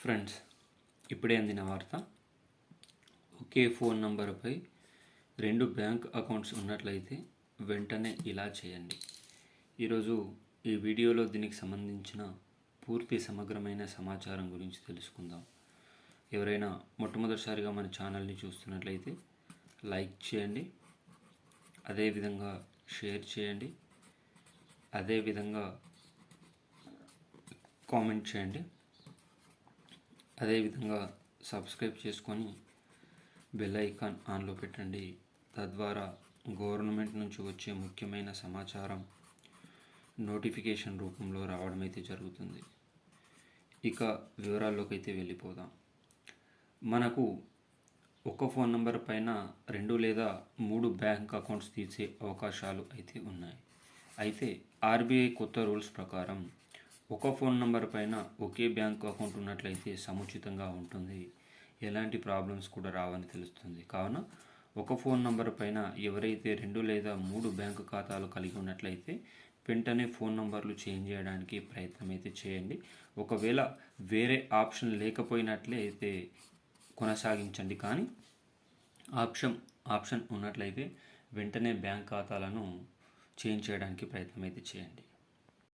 Friends ఇప్పుడే అందిన వార్త. ఒకే ఫోన్ నంబరుపై రెండు బ్యాంక్ అకౌంట్స్ ఉన్నట్లయితే వెంటనే ఇలా చేయండి. ఈరోజు ఈ వీడియోలో దీనికి సంబంధించిన పూర్తి సమగ్రమైన సమాచారం గురించి తెలుసుకుందాం. ఎవరైనా మొట్టమొదటిసారిగా మన ఛానల్ని చూస్తున్నట్లయితే లైక్ చేయండి అదేవిధంగా షేర్ చేయండి అదేవిధంగా కామెంట్ చేయండి. అదేవిధంగా సబ్స్క్రైబ్ చేసుకొని బెల్ ఐకాన్ ఆన్లో పెట్టండి. తద్వారా గవర్నమెంట్ నుంచి వచ్చే ముఖ్యమైన సమాచారం నోటిఫికేషన్ రూపంలో రావడం అయితే జరుగుతుంది. ఇక వివరాల్లోకి అయితే వెళ్ళిపోదాం. మనకు ఒక ఫోన్ నంబర్ పైన రెండు లేదా మూడు బ్యాంక్ అకౌంట్స్ తీసే అవకాశాలు అయితే ఉన్నాయి. అయితే ఆర్బీఐ కొత్త రూల్స్ ప్రకారం ఒక ఫోన్ నంబర్ పైన ఒకే బ్యాంక్ అకౌంట్ ఉన్నట్లయితే సముచితంగా ఉంటుంది. ఎలాంటి ప్రాబ్లమ్స్ కూడా రావని తెలుస్తుంది. కావున ఒక ఫోన్ నంబర్ పైన ఎవరైతే రెండు లేదా మూడు బ్యాంకు ఖాతాలు కలిగి ఉన్నట్లయితే వెంటనే ఫోన్ నంబర్లు చేంజ్ చేయడానికి ప్రయత్నం అయితే చేయండి. ఒకవేళ వేరే ఆప్షన్ లేకపోయినట్లయితే కొనసాగించండి. కానీ ఆప్షన్ ఆప్షన్ ఉన్నట్లయితే వెంటనే బ్యాంక్ ఖాతాలను చేంజ్ చేయడానికి ప్రయత్నం అయితే చేయండి.